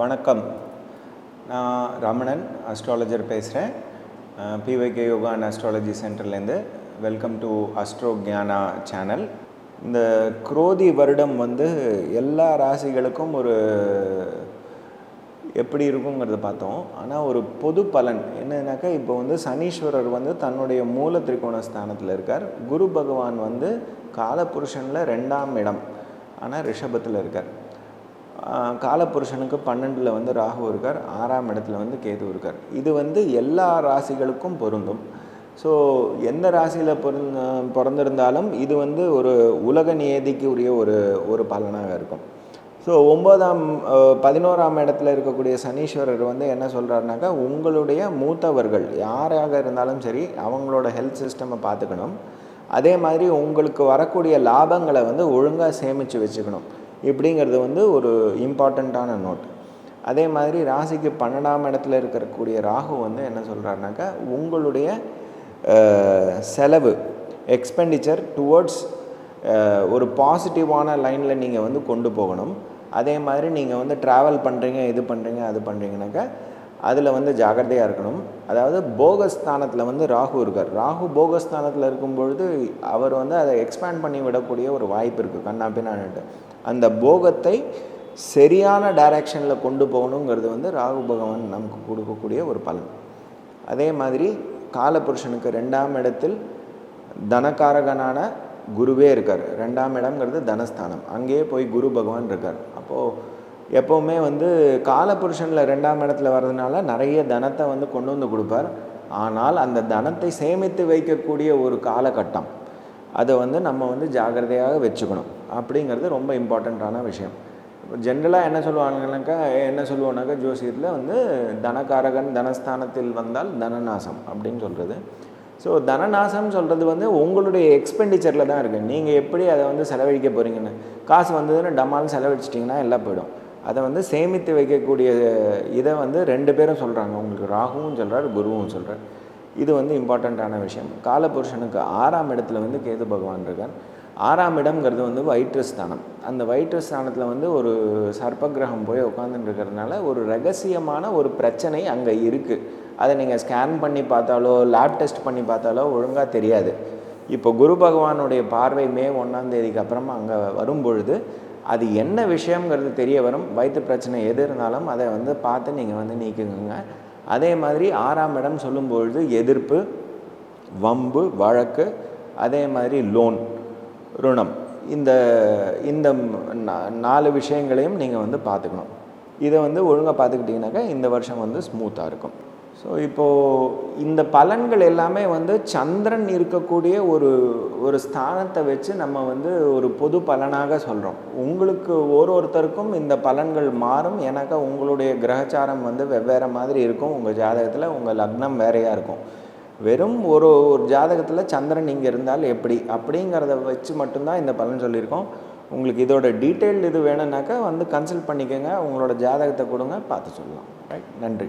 வணக்கம். நான் ரமணன் அஸ்ட்ராலஜர் பேசுகிறேன் பிவைகே யோகா அண்ட் அஸ்ட்ராலஜி சென்டர்லேருந்து welcome to astro Gyana channel இந்த குரோதி வருடம் வந்து எல்லா ராசிகளுக்கும் ஒரு எப்படி இருக்குங்கிறத பார்த்தோம். ஆனால் ஒரு பொது பலன் என்னன்னாக்கா இப்போ வந்து சனீஸ்வரர் வந்து தன்னுடைய மூல திரிகோண ஸ்தானத்தில் இருக்கார். குரு பகவான் வந்து காலபுருஷனில் ரெண்டாம் இடம். ஆனால் ரிஷபத்தில் இருக்கார். காலப்புருஷனுக்கு காலபுருஷனுக்கு பன்னெண்டில் வந்து ராகு இருக்கார். ஆறாம் இடத்துல வந்து கேது இருக்கார். இது வந்து எல்லா ராசிகளுக்கும் பொருந்தும். ஸோ எந்த ராசியில் பிறந்த பிறந்திருந்தாலும் இது வந்து ஒரு உலக நியதிக்கு உரிய ஒரு ஒரு பலனாக இருக்கும். ஸோ ஒம்போதாம் பதினோராம் இடத்துல இருக்கக்கூடிய சனீஸ்வரர் வந்து என்ன சொல்கிறாருனாக்கா உங்களுடைய மூத்தவர்கள் யாராக இருந்தாலும் சரி அவங்களோட ஹெல்த் சிஸ்டமை பார்த்துக்கணும். அதே மாதிரி உங்களுக்கு வரக்கூடிய லாபங்களை வந்து ஒழுங்காக சேமித்து வச்சுக்கணும். இப்படிங்கிறது வந்து ஒரு இம்பார்ட்டண்ட்டான நோட் அதே மாதிரி ராசிக்கு பன்னெண்டாம் இடத்துல இருக்கக்கூடிய ராகு வந்து என்ன சொல்கிறாருனாக்கா உங்களுடைய செலவு எக்ஸ்பெண்டிச்சர் டுவர்ட்ஸ் ஒரு பாசிட்டிவான லைனில் நீங்கள் வந்து கொண்டு போகணும். அதே மாதிரி நீங்கள் வந்து ட்ராவல் பண்ணுறீங்க இது பண்ணுறீங்க அது பண்ணுறீங்கனாக்கா அதில் வந்து ஜாகிரதையாக இருக்கணும். அதாவது போகஸ்தானத்தில் வந்து ராகு இருக்கார். ராகு போகஸ்தானத்தில் இருக்கும் பொழுது அவர் வந்து அதை எக்ஸ்பேண்ட் பண்ணி விடக்கூடிய ஒரு வாய்ப்பு இருக்குது கண்ணா பின்னான்ட்டு அந்த போகத்தை சரியான டைரக்ஷனில் கொண்டு போகணுங்கிறது வந்து ராகு பகவான் நமக்கு கொடுக்கக்கூடிய ஒரு பலன். அதே மாதிரி காலபுருஷனுக்கு ரெண்டாம் இடத்தில் தனக்காரகனான குருவே இருக்கார். ரெண்டாம் இடம்ங்கிறது தனஸ்தானம். அங்கேயே போய் குரு பகவான் இருக்கார். அப்போது எப்போவுமே வந்து காலபுருஷனில் ரெண்டாம் இடத்துல வர்றதுனால நிறைய தனத்தை வந்து கொண்டு வந்து கொடுப்பார். ஆனால் அந்த தனத்தை சேமித்து வைக்கக்கூடிய ஒரு காலகட்டம் அதை வந்து நம்ம வந்து ஜாகிரதையாக வச்சுக்கணும். அப்படிங்கிறது ரொம்ப இம்பார்ட்டண்ட்டான விஷயம். ஜென்ரலாக என்ன சொல்லுவாங்கனாக்கா என்ன சொல்லுவோம்னாக்கா ஜோசியத்தில் வந்து தனகாரகன் தனஸ்தானத்தில் வந்தால் தனநாசம் அப்படின்னு சொல்கிறது ஸோ தனநாசம் சொல்கிறது வந்து உங்களுடைய எக்ஸ்பெண்டிச்சரில் தான் இருக்குது நீங்கள் எப்படி அதை வந்து செலவழிக்க போகிறீங்கன்னு காசு வந்ததுன்னு டமால்னு செலவழிச்சிட்டிங்கன்னா எல்லாம் போயிடும். அதை வந்து சேமித்து வைக்கக்கூடிய இதை வந்து ரெண்டு பேரும் சொல்கிறாங்க உங்களுக்கு ராகுவும் சொல்கிறார் குருவும் சொல்கிறார் இது வந்து இம்பார்ட்டண்ட்டான விஷயம். காலபுருஷனுக்கு ஆறாம் இடத்துல வந்து கேது பகவான் இருக்கார். ஆறாம் இடம்ங்கிறது வந்து வயிற்று ஸ்தானம். அந்த வயிற்று ஸ்தானத்தில் வந்து ஒரு சர்ப்பகிரகம் போய் உட்காந்துட்டு இருக்கிறதுனால ஒரு ரகசியமான ஒரு பிரச்சனை அங்கே இருக்குது அதை நீங்கள் ஸ்கேன் பண்ணி பார்த்தாலோ லேப் டெஸ்ட் பண்ணி பார்த்தாலோ ஒழுங்காக தெரியாது. இப்போ குரு பகவானுடைய பார்வை மே ஒன்றாம் தேதிக்கு அப்புறமா அங்கே வரும்பொழுது அது என்ன விஷயங்கிறது தெரிய வரும். வயிற்று பிரச்சனை எது இருந்தாலும் அதை வந்து பார்த்து நீங்கள் வந்து நீக்குங்க அதே மாதிரி ஆறாம் இடம் சொல்லும்பொழுது எதிர்ப்பு வம்பு வழக்கு அதே மாதிரி லோன் ருணம். இந்த இந்த நாலு விஷயங்களையும் நீங்கள் வந்து பார்த்துக்கணும். இதை வந்து ஒழுங்காக பார்த்துக்கிட்டிங்கனாக்கா இந்த வருஷம் வந்து ஸ்மூத்தாக இருக்கும். ஸோ இப்போது இந்த பலன்கள் எல்லாமே வந்து சந்திரன் இருக்கக்கூடிய ஒரு ஒரு ஸ்தானத்தை வச்சு நம்ம வந்து ஒரு பொது பலனாக சொல்கிறோம் உங்களுக்கு ஒரு ஒருத்தருக்கும் இந்த பலன்கள் மாறும். ஏன்னாக்கா உங்களுடைய கிரகச்சாரம் வந்து வெவ்வேறு மாதிரி இருக்கும். உங்கள் ஜாதகத்தில் உங்கள் லக்னம் வேறையாக இருக்கும். வெறும் ஒரு ஒரு ஜாதகத்தில் சந்திரன் இங்கே இருந்தால் எப்படி? அப்படிங்கிறத வச்சு மட்டும்தான் இந்த பலன் சொல்லியிருக்கோம். உங்களுக்கு இதோட டீட்டெயில் இது வேணும்னாக்கா வந்து கன்சல்ட் பண்ணிக்கோங்க. உங்களோட ஜாதகத்தை கொடுங்க. பார்த்து சொல்லலாம். ரைட் நன்றி.